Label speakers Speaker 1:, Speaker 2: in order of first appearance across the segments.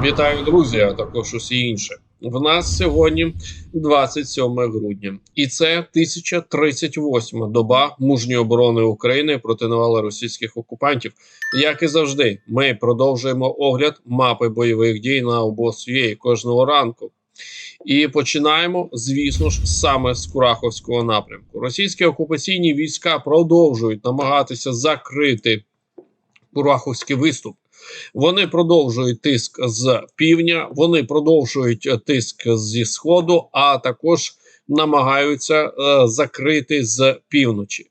Speaker 1: Вітаю, друзі, а також усі інші. В нас сьогодні 27 грудня, і це 1038 доба мужньої оборони України проти навали російських окупантів. Як і завжди, ми продовжуємо огляд мапи бойових дій на обосвії кожного ранку. І починаємо, звісно ж, саме з Кураховського напрямку. Російські окупаційні війська продовжують намагатися закрити Кураховський виступ. Вони продовжують тиск з півдня, вони продовжують е, тиск зі сходу, а також намагаються е, закрити з півночі.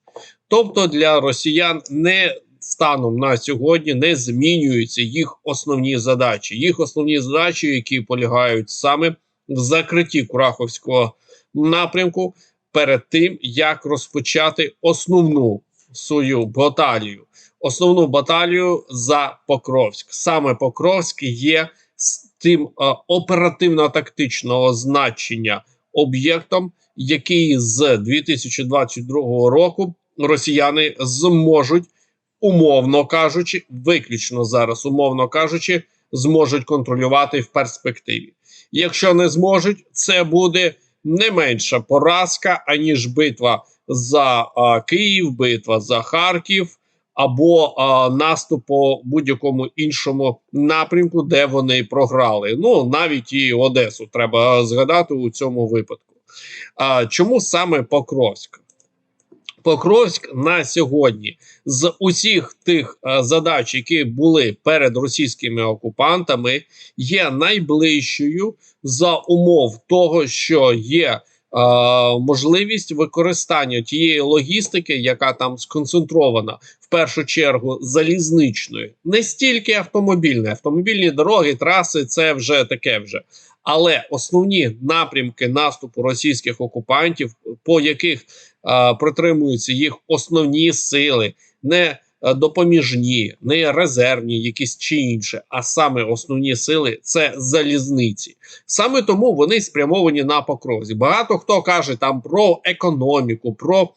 Speaker 1: Тобто для росіян не станом на сьогодні не змінюються їх основні задачі. Їх основні задачі, які полягають саме в закритті Кураховського напрямку, перед тим як розпочати основну свою баталію основну баталію за Покровськ. Саме Покровськ є з тим е, оперативно-тактичного значення об'єктом, який з 2022 року росіяни зможуть, умовно кажучи, виключно зараз, умовно кажучи, зможуть контролювати в перспективі. Якщо не зможуть, це буде не менша поразка, аніж битва за а, Київ, битва за Харків або а, наступ по будь-якому іншому напрямку, де вони програли. Ну навіть і Одесу треба згадати у цьому випадку. А чому саме Покровськ? Покровськ на сьогодні з усіх тих а, задач, які були перед російськими окупантами, є найближчою за умов того, що є можливість використання тієї логістики, яка там сконцентрована в першу чергу залізничною, не стільки автомобільної, автомобільні дороги, траси це вже таке вже. Але основні напрямки наступу російських окупантів, по яких а, протримуються їх основні сили, не Е, допоміжні, не резервні, якісь чи інші, а саме основні сили це залізниці. Саме тому вони спрямовані на покровзі. Багато хто каже там про економіку, про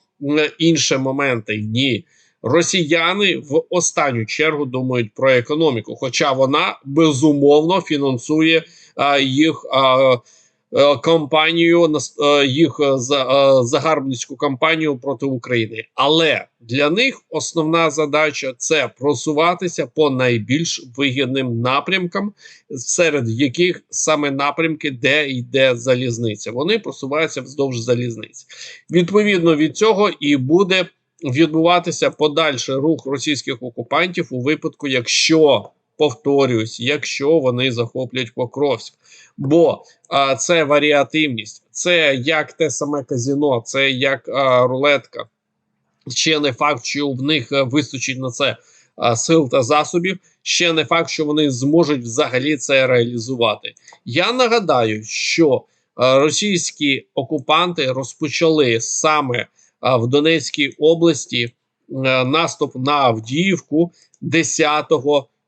Speaker 1: інші моменти. Ні. Росіяни в останню чергу думають про економіку, хоча вона безумовно фінансує а, їх а, Е, кампанію е, їх е, загарбницьку кампанію проти України. Але для них основна задача це просуватися по найбільш вигідним напрямкам, серед яких саме напрямки, де йде залізниця. Вони просуваються вздовж залізниць. Відповідно від цього і буде відбуватися подальший рух російських окупантів у випадку, якщо повторюсь, якщо вони захоплять Покровськ. Бо а, це варіативність, це як те саме казіно, це як а, рулетка. Ще не факт, що в них е, вистачить на це а, сил та засобів. Ще не факт, що вони зможуть взагалі це реалізувати. Я нагадаю, що а, російські окупанти розпочали саме а, в Донецькій області а, наступ на Авдіївку 10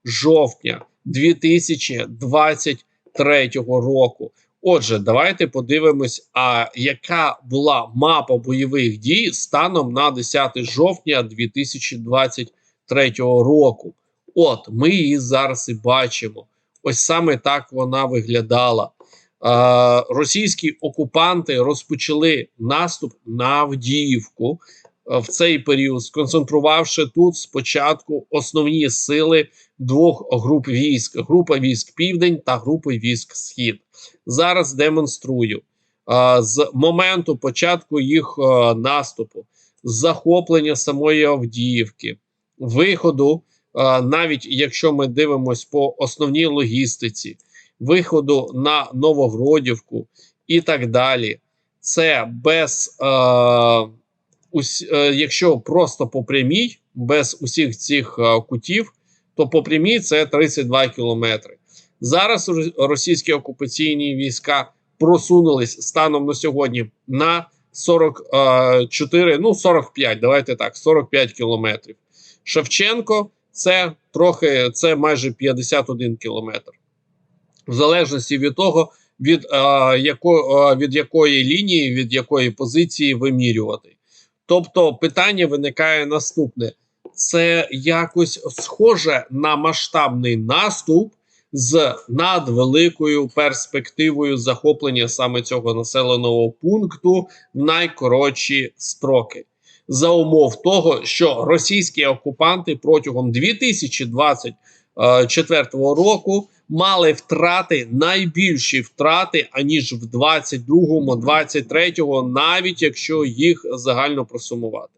Speaker 1: жовтня 2023 року. Отже, давайте подивимось, а яка була мапа бойових дій станом на 10 жовтня 2023 року. От ми її зараз і бачимо. Ось саме так вона виглядала. Е, російські окупанти розпочали наступ на Авдіївку в цей період, сконцентрувавши тут спочатку основні сили двох груп військ: група військ Південь та група військ Схід. Зараз демонструю з моменту початку їх наступу, захоплення самої Авдіївки, виходу, навіть якщо ми дивимося по основній логістиці, виходу на Новогродівку і так далі. Це без, е, ус, е, якщо просто по прямій, без усіх цих е, кутів, то по прямій це 32 кілометри. Зараз російські окупаційні війська просунулись станом на сьогодні на 44, ну 45, давайте так, 45 кілометрів. Шевченко це трохи, це майже 51 кілометр. В залежності від того, від, а, яко, а, від якої лінії, від якої позиції вимірювати. Тобто питання виникає наступне: це якось схоже на масштабний наступ з надвеликою перспективою захоплення саме цього населеного пункту в найкоротші строки. За умов того, що російські окупанти протягом 2024 року мали втрати найбільші втрати аніж в 22-му, 23-го, навіть якщо їх загально просумувати.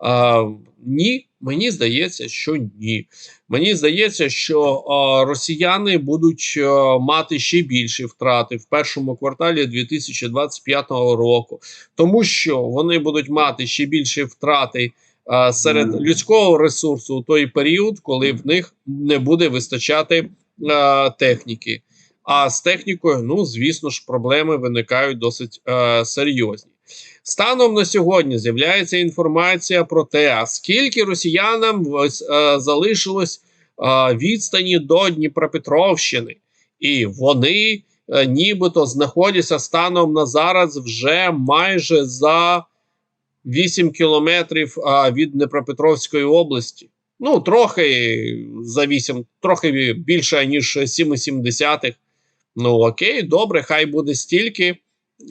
Speaker 1: А, ні, мені здається, що ні. Мені здається, що а, росіяни будуть а, мати ще більші втрати в першому кварталі 2025 року, тому що вони будуть мати ще більші втрати а, серед людського ресурсу у той період, коли в них не буде вистачати а, техніки. А з технікою, ну звісно ж, проблеми виникають досить а, серйозні. Станом на сьогодні з'являється інформація про те, скільки росіянам е, залишилось е, відстані до Дніпропетровщини, і вони е, нібито знаходяться станом на зараз вже майже за 8 кілометрів від Дніпропетровської області. Ну, трохи за 8, трохи більше, ніж 7,7. Ну, окей, добре, хай буде стільки.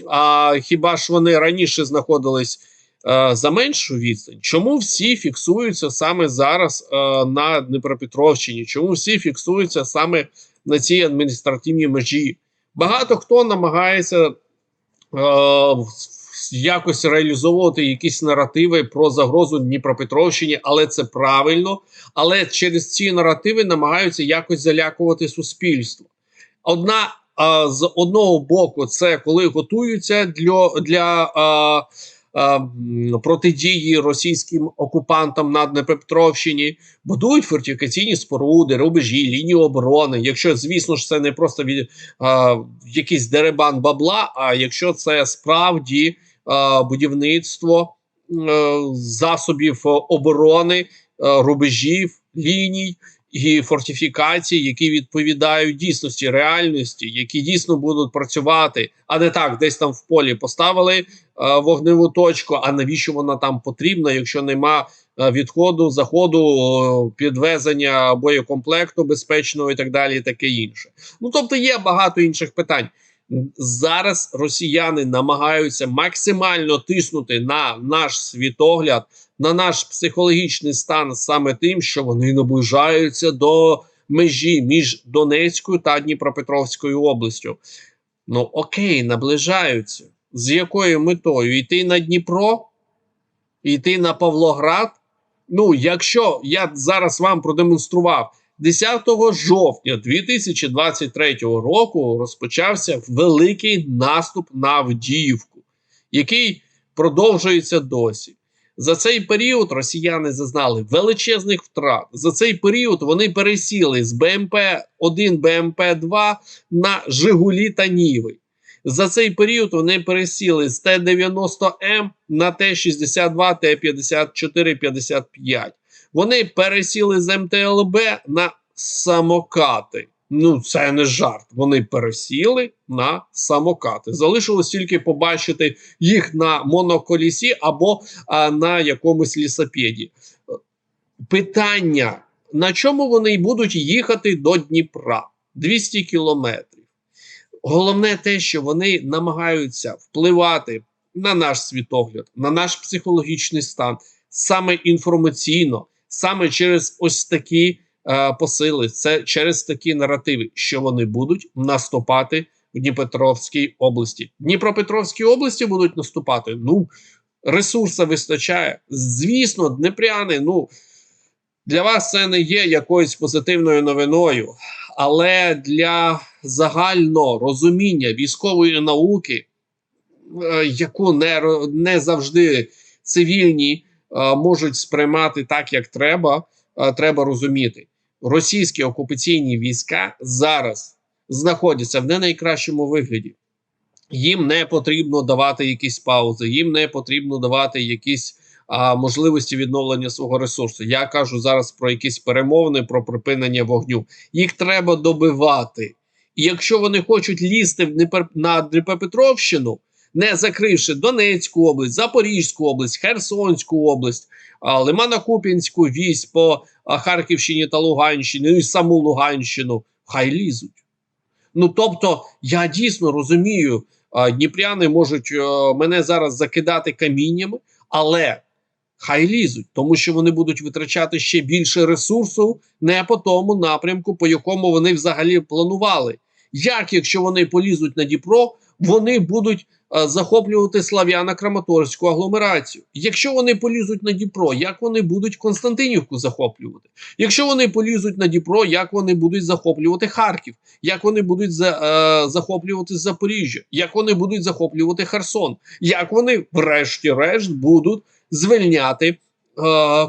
Speaker 1: А хіба ж вони раніше знаходились е, за меншу відстань? Чому всі фіксуються саме зараз е, на Дніпропетровщині? Чому всі фіксуються саме на цій адміністративній межі? Багато хто намагається е, якось реалізовувати якісь наративи про загрозу Дніпропетровщині, але це правильно. Але через ці наративи намагаються якось залякувати суспільство. Одна а, з одного боку, це коли готуються для для а, а, протидії російським окупантам на Днепропетровщині, будують фортифікаційні споруди, рубежі, лінії оборони. Якщо, звісно ж, це не просто від а, якийсь деребан бабла, а якщо це справді а, будівництво а, засобів оборони, а, рубежів, ліній і фортифікації, які відповідають дійсності, реальності, які дійсно будуть працювати, а не так, десь там в полі поставили е, вогневу точку. А навіщо вона там потрібна, якщо нема е, відходу, заходу, е, підвезення боєкомплекту безпечного і так далі, і таке інше. Ну тобто є багато інших питань. Зараз росіяни намагаються максимально тиснути на наш світогляд, на наш психологічний стан саме тим, що вони наближаються до межі між Донецькою та Дніпропетровською областю. Ну окей, наближаються. З якою метою? Йти на Дніпро? Йти на Павлоград? Ну, якщо я зараз вам продемонстрував. 10 жовтня 2023 року розпочався великий наступ на Авдіївку, який продовжується досі. За цей період росіяни зазнали величезних втрат. За цей період вони пересіли з БМП-1, БМП-2 на Жигулі та Ніви. За цей період вони пересіли з Т-90М на Т-62, Т-54, 55. Вони пересіли з МТЛБ на самокати. Ну, це не жарт. Вони пересіли на самокати. Залишилось тільки побачити їх на моноколісі або а, на якомусь лісопеді. Питання: на чому вони будуть їхати до Дніпра? 200 кілометрів. Головне те, що вони намагаються впливати на наш світогляд, на наш психологічний стан, саме інформаційно, саме через ось такі. Е, посили, це через такі наративи, що вони будуть наступати в Дніпропетровській області. Дніпропетровській області будуть наступати. Ну, ресурсу вистачає. Звісно, Днепряни, ну для вас це не є якоюсь позитивною новиною, але для загального розуміння військової науки, е, яку не, не завжди цивільні можуть сприймати так, як треба. Треба розуміти, російські окупаційні війська зараз знаходяться в не найкращому вигляді. Їм не потрібно давати якісь паузи, їм не потрібно давати якісь а, можливості відновлення свого ресурсу. Я кажу зараз про якісь перемовини, про припинення вогню. Їх треба добивати. І якщо вони хочуть лізти в Дніпропетровщину, не закривши Донецьку область, Запорізьку область, Херсонську область, Лимано-Куп'янську вісь по Харківщині та Луганщині, ну і саму Луганщину. Хай лізуть. Ну тобто, я дійсно розумію, дніпряни можуть е, мене зараз закидати каміннями, але хай лізуть, тому що вони будуть витрачати ще більше ресурсу не по тому напрямку, по якому вони взагалі планували. Як якщо вони полізуть на Дніпро, вони будуть е, захоплювати Слав'яно-Краматорську агломерацію. Якщо вони полізуть на Дніпро, як вони будуть Константинівку захоплювати? Якщо вони полізуть на Дніпро, як вони будуть захоплювати Харків? Як вони будуть за, е, захоплювати Запоріжжя? Як вони будуть захоплювати Херсон? Як вони, врешті-решт, будуть звільняти е,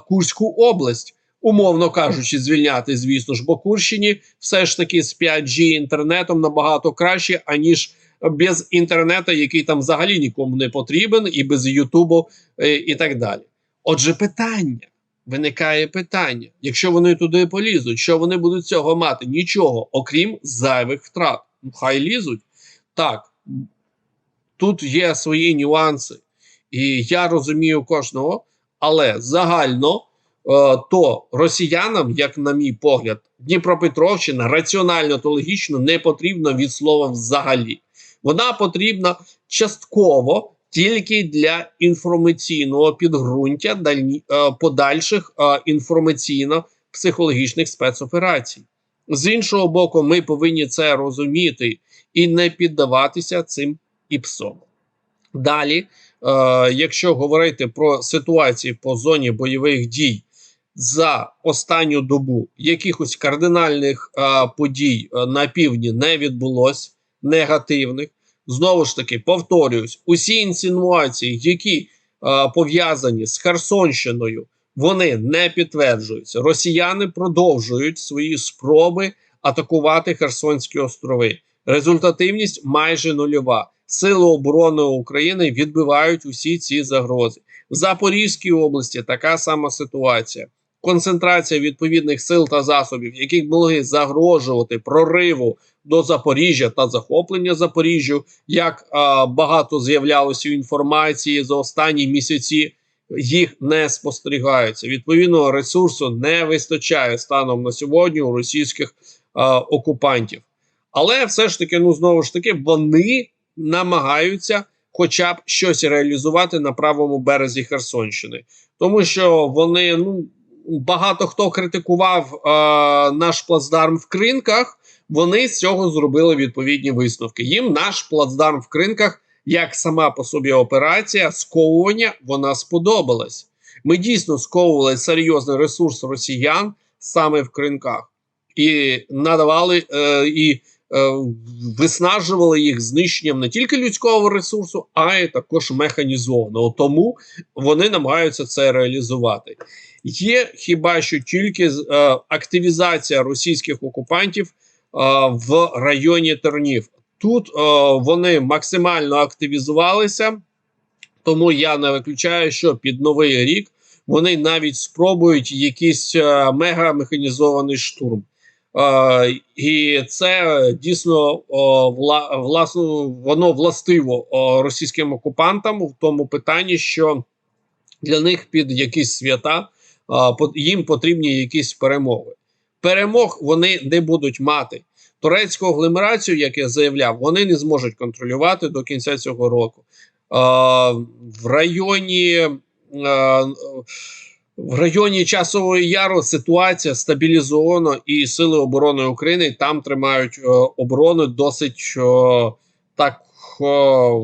Speaker 1: Курську область? Умовно кажучи, звільняти, звісно ж, бо Курщині все ж таки з 5G інтернетом набагато краще, аніж без інтернету, який там взагалі нікому не потрібен, і без Ютубу, е, і так далі. Отже, питання. Виникає питання: якщо вони туди полізуть, що вони будуть цього мати? Нічого, окрім зайвих втрат. Ну, хай лізуть. Так, тут є свої нюанси, і я розумію кожного, але загально е, то росіянам, як на мій погляд, Дніпропетровщина раціонально та логічно не потрібна від слова взагалі. Вона потрібна частково тільки для інформаційного підґрунтя дальні, е, подальших е, інформаційно-психологічних спецоперацій. З іншого боку, ми повинні це розуміти і не піддаватися цим іпсом. Далі, е, якщо говорити про ситуації по зоні бойових дій за останню добу, якихось кардинальних е, подій на півдні не відбулось негативних. Знову ж таки, повторююсь, усі інсинуації, які е, пов'язані з Херсонщиною, вони не підтверджуються. Росіяни продовжують свої спроби атакувати Херсонські острови. Результативність майже нульова. Сили оборони України відбивають усі ці загрози. В Запорізькій області така сама ситуація. Концентрація відповідних сил та засобів, які могли загрожувати прориву до Запоріжжя та захоплення Запоріжжя, як а, багато з'являлося інформації за останні місяці, їх не спостерігається. Відповідного ресурсу не вистачає станом на сьогодні у російських а, окупантів. Але все ж таки, ну знову ж таки, вони намагаються, хоча б щось реалізувати на правому березі Херсонщини, тому що вони ну. Багато хто критикував е, наш плацдарм в кринках. Вони з цього зробили відповідні висновки. Їм наш плацдарм в кринках, як сама по собі операція, сковування, вона сподобалась. Ми дійсно сковували серйозний ресурс росіян саме в кринках і надавали е, і е, виснажували їх знищенням не тільки людського ресурсу, а й також механізованого. Тому вони намагаються це реалізувати. Є хіба що тільки е, активізація російських окупантів е, в районі Тернів. Тут е, вони максимально активізувалися, тому я не виключаю, що під новий рік вони навіть спробують якийсь е, мега-механізований штурм. Е, і це дійсно о, вла, власно, воно властиво о, російським окупантам в тому питанні, що для них під якісь свята їм потрібні якісь перемоги. Перемог вони не будуть мати. Турецьку агломерацію, як я заявляв, вони не зможуть контролювати до кінця цього року. В районі в районі Часової Яру ситуація стабілізована, і Сили оборони України там тримають е, оборону досить так.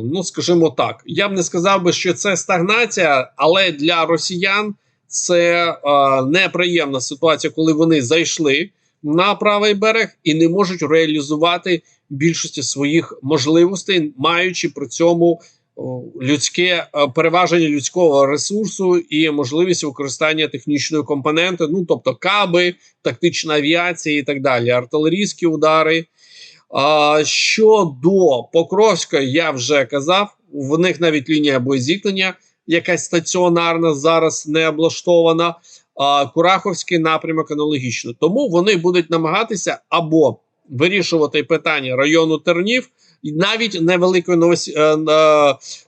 Speaker 1: Ну, скажімо так, я б не сказав би, що це стагнація, але для росіян це е, неприємна ситуація, коли вони зайшли на правий берег і не можуть реалізувати більшості своїх можливостей, маючи при цьому людське переваження людського ресурсу і можливість використання технічної компоненти, ну тобто каби, тактична авіація і так далі, артилерійські удари. А, Щодо Покровська, я вже казав, в них навіть лінія боєзіткнення якась стаціонарна зараз не облаштована. А Кураховський напрямок аналогічно. Тому вони будуть намагатися або вирішувати питання району Тернів, навіть не великої новосі... Е,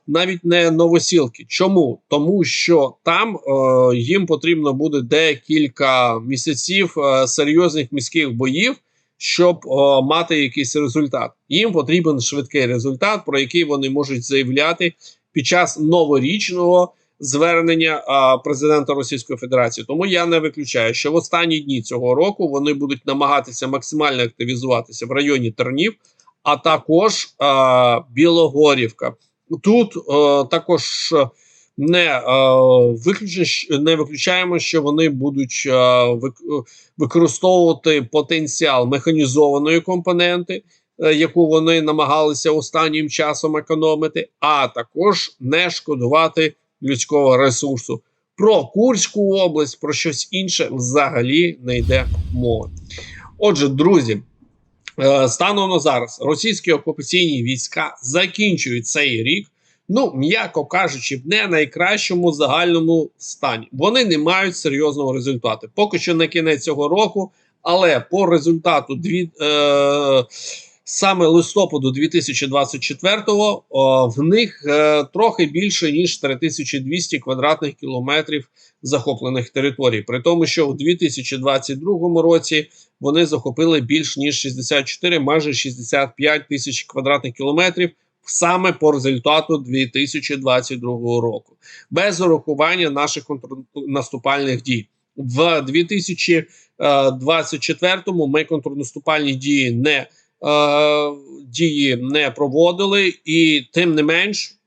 Speaker 1: навіть не новосілки. Чому? Тому що там е, їм потрібно буде декілька місяців е, серйозних міських боїв щоб о, мати якийсь результат. Їм потрібен швидкий результат, про який вони можуть заявляти під час новорічного звернення президента Російської Федерації. Тому я не виключаю, що в останні дні цього року вони будуть намагатися максимально активізуватися в районі Тернів, а також Білогорівка. Тут а, також не а, виключно не виключаємо, що вони будуть а, використовувати потенціал механізованої компоненти, е, яку вони намагалися останнім часом економити, а також не шкодувати людського ресурсу. Про Курську область, про щось інше взагалі не йде мови. Отже, друзі, е, станом на зараз російські окупаційні війська закінчують цей рік. Ну, м'яко кажучи, в не найкращому загальному стані. Вони не мають серйозного результату. Поки що на кінець цього року, але по результату дві, е, саме листопаду 2024-го о, в них е, трохи більше ніж 3200 квадратних кілометрів захоплених територій. При тому, що в 2022 році вони захопили більш ніж 64, майже 65 тисяч квадратних кілометрів. Саме по результату 2022 року, без урахування наших контрнаступальних дій в 2024 ми контрнаступальні дії не е, дії не проводили, і тим не менш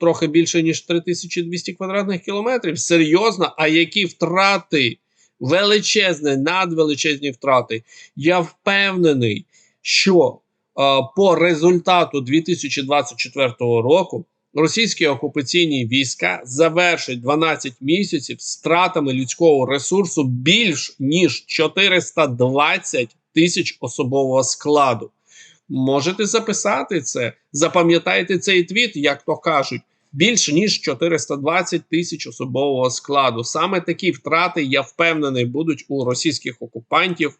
Speaker 1: трохи більше ніж 3200 квадратних кілометрів. Серйозно, а які втрати величезні, надвеличезні втрати? Я впевнений, що е, по результату 2024 року. Російські окупаційні війська завершать 12 місяців з втратами людського ресурсу більш ніж 420 тисяч особового складу. Можете записати це, запам'ятайте цей твіт, як то кажуть, більш ніж 420 тисяч особового складу. Саме такі втрати, я впевнений, будуть у російських окупантів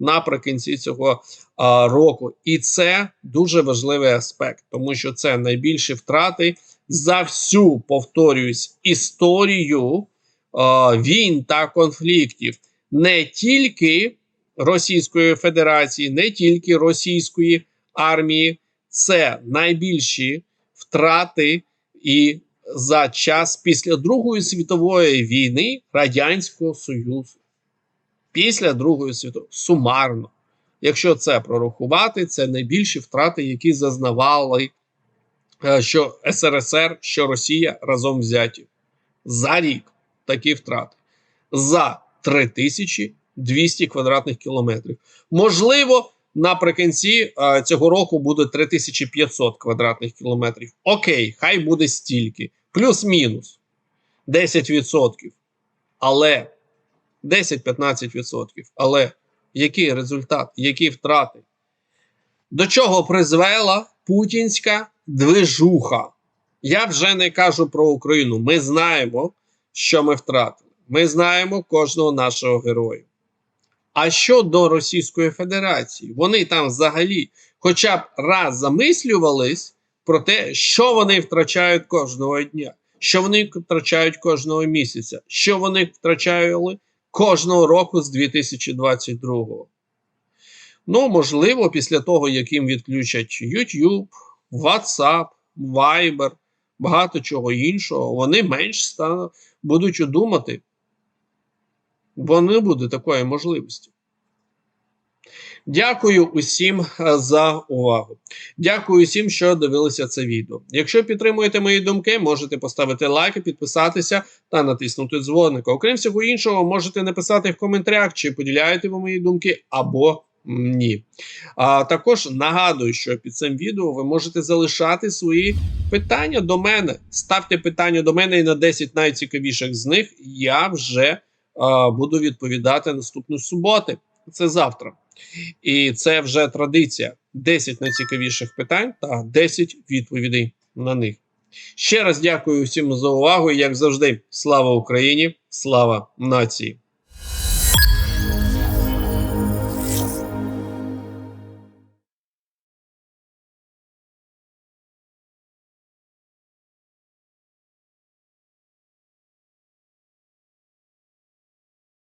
Speaker 1: наприкінці цього а, року. І це дуже важливий аспект, тому що це найбільші втрати за всю повторююсь історію а, війн та конфліктів не тільки Російської Федерації, не тільки російської армії, це найбільші втрати і за час після Другої світової війни Радянського Союзу. Після Другої світової сумарно. Якщо це прорахувати, це найбільші втрати, які зазнавали е, що СРСР, що Росія разом взяті. За рік такі втрати. За 3200 квадратних кілометрів. Можливо, наприкінці е, цього року буде 3500 квадратних кілометрів. Окей, хай буде стільки. Плюс-мінус 10%. Але 10-15%. Але який результат, які втрати? До чого призвела путінська движуха? Я вже не кажу про Україну. Ми знаємо, що ми втратили. Ми знаємо кожного нашого героя. А щодо Російської Федерації, вони там взагалі хоча б раз замислювались про те, що вони втрачають кожного дня, що вони втрачають кожного місяця, що вони втрачали кожного року з 2022. Ну, можливо, після того, як їм відключать YouTube, WhatsApp, Viber, багато чого іншого, вони менш стануть, будуть думати. Бо не буде такої можливості. Дякую усім е, за увагу. Дякую усім, що дивилися це відео. Якщо підтримуєте мої думки, можете поставити лайк, підписатися та натиснути дзвоник. Окрім всього іншого, можете написати в коментарях, чи поділяєте ви мої думки або ні. А також нагадую, що під цим відео ви можете залишати свої питання до мене. Ставте питання до мене, і на 10 найцікавіших з них я вже буду відповідати наступної суботи. Це завтра. І це вже традиція: 10 найцікавіших питань та 10 відповідей на них. Ще раз дякую всім за увагу. Як завжди, слава Україні, слава нації.